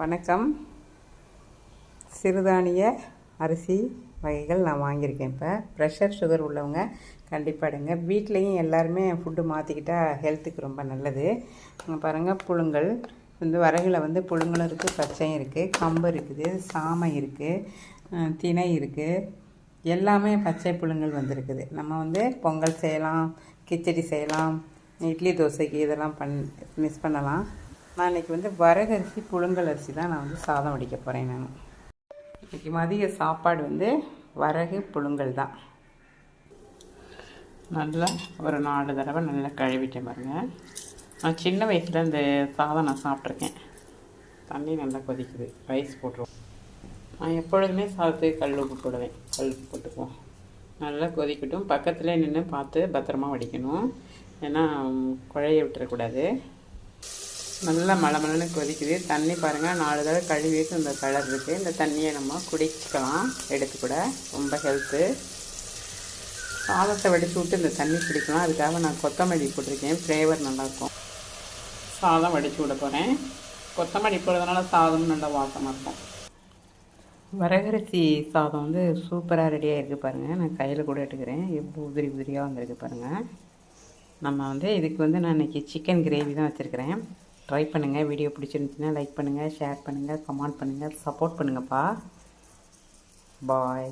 வணக்கம். சிறுதானிய அரிசி வகைகள் நான் வாங்கியிருக்கேன் இப்போ. ப்ரெஷர் சுகர் உள்ளவங்க கண்டிப்பாக எடுங்க. வீட்லேயும் எல்லாருமே ஃபுட்டு மாற்றிக்கிட்டால் ஹெல்த்துக்கு ரொம்ப நல்லது. பாருங்கள் புழுங்கல். வந்து வரகில் வந்து புழுங்கலும் இருக்குது பச்சையும் இருக்குது கம்பு இருக்குது சாமை இருக்குது திணை இருக்குது எல்லாமே பச்சை புழுங்கல் வந்திருக்குது. நம்ம வந்து பொங்கல் செய்யலாம் கிச்சடி செய்யலாம் இட்லி தோசைக்கு இதெல்லாம் பண் மிஸ் பண்ணலாம். நான் இன்றைக்கி வந்து வரகரிசி புழுங்கல் அரிசி தான் நான் வந்து சாதம் வடிக்க போகிறேன் நான். இன்றைக்கி மதிய சாப்பாடு வந்து வரகு புழுங்கல் தான். நல்லா ஒரு நாலு தடவை நல்லா கழுவிட்டேன் பாருங்கள் நான் சின்ன வயசில் இந்த சாதம் நான் சாப்பிட்ருக்கேன் தண்ணி நல்லா கொதிக்குது. ரைஸ் போட்டுருவோம். நான் எப்பொழுதுமே சாதத்துக்கு கல் உப்பு போடுவேன். கல் உப்பு போட்டுக்குவோம். நல்லா கொதிக்கட்டும். பக்கத்துலேயே நின்று பார்த்து பத்திரமா வடிக்கணும். ஏன்னா குழைய விட்டுறக்கூடாது. நல்லா மழை மழைன்னு கொதிக்குது. தண்ணி பாருங்கள் நாலு தடவை கழுவிட்டு இந்த கலர் இருக்குது இந்த தண்ணியை நம்ம குடிச்சிக்கலாம் எடுத்து கூட ரொம்ப ஹெல்த்து சாதத்தை வடித்து விட்டு இந்த தண்ணி குடிக்கலாம். அதுக்காக நான் கொத்தமல்லி போட்டிருக்கேன். ஃப்ளேவர் நல்லாயிருக்கும் சாதம் வடித்து விட போகிறேன் கொத்தமல்லி போடுறதுனால சாதம் நல்லா வாசமாக இருக்கும். வரகரிசி சாதம் வந்து சூப்பராக ரெடியாக இருக்குது பாருங்கள் நான் கையில் கூட எடுக்கிறேன் எவ்வளோ உதிரி உதிரியாக வந்திருக்கு பாருங்கள் நம்ம வந்து இதுக்கு வந்து நான் இன்றைக்கி சிக்கன் கிரேவி தான் வச்சுருக்கிறேன். ட்ரை பண்ணுங்கள் வீடியோ பிடிச்சிருந்துச்சுன்னா லைக் பண்ணுங்கள் ஷேர் பண்ணுங்கள் கமெண்ட் பண்ணுங்கள் சப்போர்ட் பண்ணுங்கப்பா. பாய்